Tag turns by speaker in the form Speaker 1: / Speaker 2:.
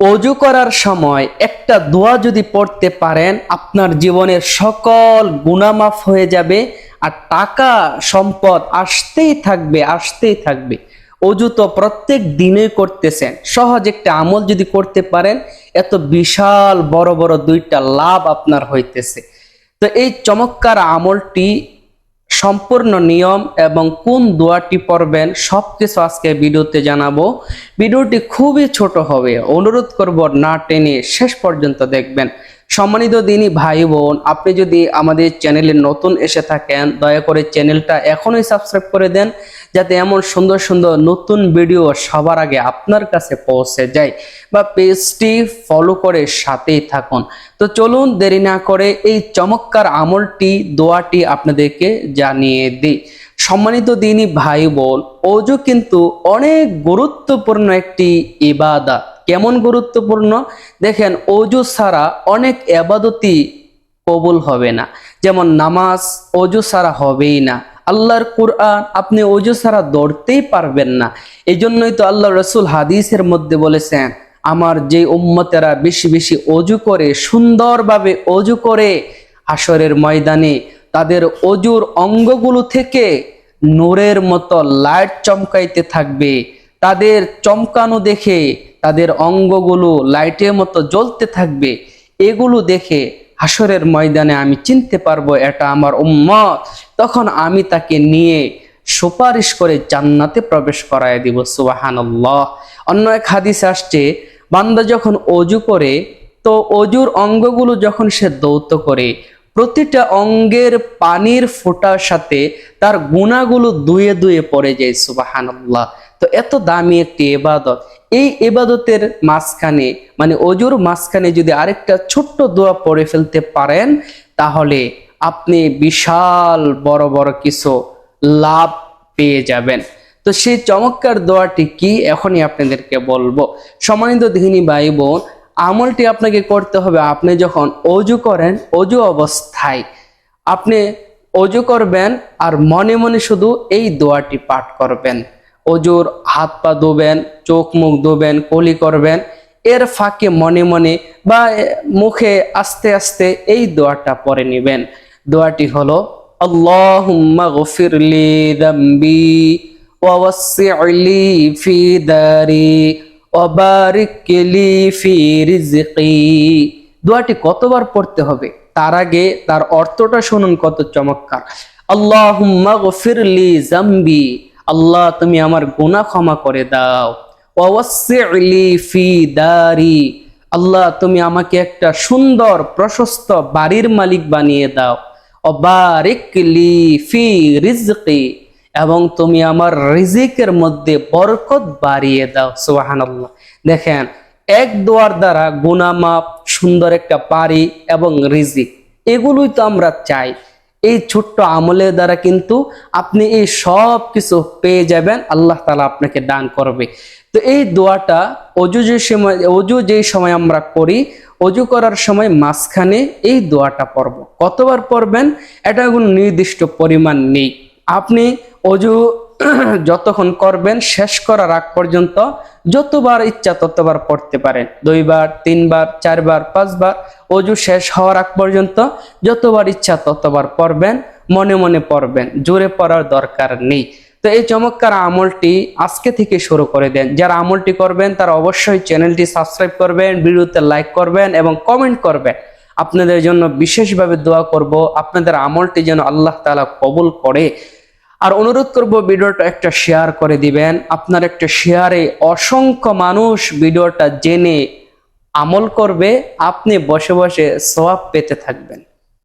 Speaker 1: অজু করার সময় একটা দোয়া যদি পড়তে পারেন, আপনার জীবনের সকল গুণামাফ হয়ে যাবে আর টাকা সম্পদ আসতেই থাকবে আসতেই থাকবে। অজু তো প্রত্যেক দিনে করতেছেন। সহজ একটা আমল যদি করতে পারেন, এত বিশাল বড় বড় দুইটা লাভ আপনার হইতেছে। তো এই চমৎকার আমলটি সম্পূর্ণ নিয়ম এবং কোন দোয়াটি পড়বেন সব কিছু আজকে ভিডিওতে জানাব। ভিডিওটি খুবই ছোট হবে। অনুরোধ করব না টেনে শেষ পর্যন্ত দেখবেন। সম্মানিত দিনই ভাই বোন, আপনি যদি আমাদের চ্যানেলে নতুন এসে থাকেন, দয়া করে চ্যানেলটা এখনই সাবস্ক্রাইব করে দেন। যাতে এমন সুন্দর সুন্দর নতুন ভিডিও সবার আগে আপনার কাছে পৌঁছে যায় বা পেজটি ফলো করে সাথেই থাকুন। তো চলুন দেরি না করে এই চমৎকার আমলটি, দোয়াটি আপনাদেরকে জানিয়ে দিই। সম্মানিত দিনই ভাই বোন অজু কিন্তু অনেক গুরুত্বপূর্ণ একটি ইবাদত। কেমন গুরুত্বপূর্ণ? দেখেন অজু ছাড়া অনেক এবাদতি কবুল হবে না। যেমন নামাজ অজু ছাড়া হবেই না। আল্লাহর কুরআন আপনি অজু ছাড়া দৌড়তেই পারবেন না। এই জন্যই তো আল্লাহ রসুল হাদিসের মধ্যে বলেছেন, আমার যে উম্মতেরা বেশি বেশি অজু করে, সুন্দরভাবে অজু করে, আসরের ময়দানে তাদের অজুর অঙ্গগুলো থেকে নূরের মতো লাইট চমকাইতে থাকবে। তাদের চমকানো দেখে তাদের অঙ্গগুলো লাইটের মতো জ্বলতে থাকবে। এগুলো দেখে হাসরের ময়দানে আমি চিনতে পারব এটা আমার উম্মত। তখন আমি তাকে নিয়ে সুপারিশ করে জান্নাতে প্রবেশ করায় দিব, সুবাহানাল্লাহ। অন্য এক হাদিস আসছে, বান্দা যখন অজু করে, তো অজুর অঙ্গগুলো যখন সে দৌত করে, প্রতিটা অঙ্গের পানির ফোঁটার সাথে তার গুণাগুলো দুয়ে দুয়ে পড়ে যায়, সুবাহানাল্লাহ। তো এত দামি একটি এবাদত। এই এবাদতের মাঝখানে মানে অজুর মাঝখানে যদি আরেকটা ছোট্ট দোয়া পড়ে ফেলতে পারেন, তাহলে আপনি বিশাল বড় বড় কিছু লাভ পেয়ে যাবেন। তো সেই চমৎকার দোয়াটি কি, এখনই আপনাদেরকে বলব। সম্মানিত দিহিনী ভাই বোন আমলটি আপনাকে করতে হবে। আপনি যখন অজু করেন, অজু অবস্থায় আপনি অজু করবেন আর মনে মনে শুধু এই দোয়াটি পাঠ করবেন। অজুর হাত পা ধোবেন, চোখ মুখ ধোবেন, কলি করবেন, এর ফাঁকে মনে মনে বা মুখে আস্তে আস্তে এই দোয়াটা পরে নেবেন। দোয়াটি হলো দাম্বি ফি দারি দোয়াটি কতবার পড়তে হবে? তার আগে তার অর্থটা শুনুন কত চমৎকার। আল্লাহুম্মা গফিরলি জাম্বি আল্লাহ, তুমি আমার গুনাহ ক্ষমা করে দাও। ফি দারি। আল্লাহ, তুমি আমাকে একটা সুন্দর, প্রশস্ত বাড়ির মালিক বানিয়ে দাও। অবারিকলি ফি রিজকি। এবং তুমি আমার রিজিকের মধ্যে বরকত বাড়িয়ে দাও। সুবহানাল্লাহ। দেখেন, এক দোয়ার দ্বারা গুনামাপ সুন্দর একটা বাড়ি এবং রিজিক, এগুলোই তো আমরা চাই। এই ছোট্ট আমলের দ্বারা কিন্তু আপনি এই সব কিছু পেয়ে যাবেন, আল্লাহ তালা আপনাকে দান করবে। তো এই দোয়াটা অজু যে সময়, অজু যেই সময় আমরা করি, অজু করার সময় মাঝখানে এই দোয়াটা পড়ব। কতবার পড়বেন? এটা কোনো নির্দিষ্ট পরিমাণ নেই। আপনি অজু যতক্ষণ করবেন, শেষ করার আগ পর্যন্ত যতবার ইচ্ছা ততবার পড়তে পারেন। দুইবার, তিনবার, চারবার, পাঁচবার, অজু শেষ হওয়ার আগ পর্যন্ত যতবার ইচ্ছা ততবার পড়বেন, মনে মনে পড়বেন, জোরে পড়ার দরকার নেই। তো এই চমৎকার আমলটি আজকে থেকে শুরু করে দেন। যারা আমলটি করবেন, তারা অবশ্যই চ্যানেলটি সাবস্ক্রাইব করবেন, ভিডিওতে লাইক করবেন এবং কমেন্ট করবেন। আপনাদের জন্য বিশেষভাবে দোয়া করব, আপনাদের আমলটি যেন আল্লাহ তালা কবুল করে। আর অনুরোধ করব ভিডিওটা একটা শেয়ার করে দিবেন। আপনার একটা শেয়ারে অসংখ্য মানুষ ভিডিওটা জেনে আমল করবে। আপনি বসে বসে সওয়াব পেতে থাকবেন।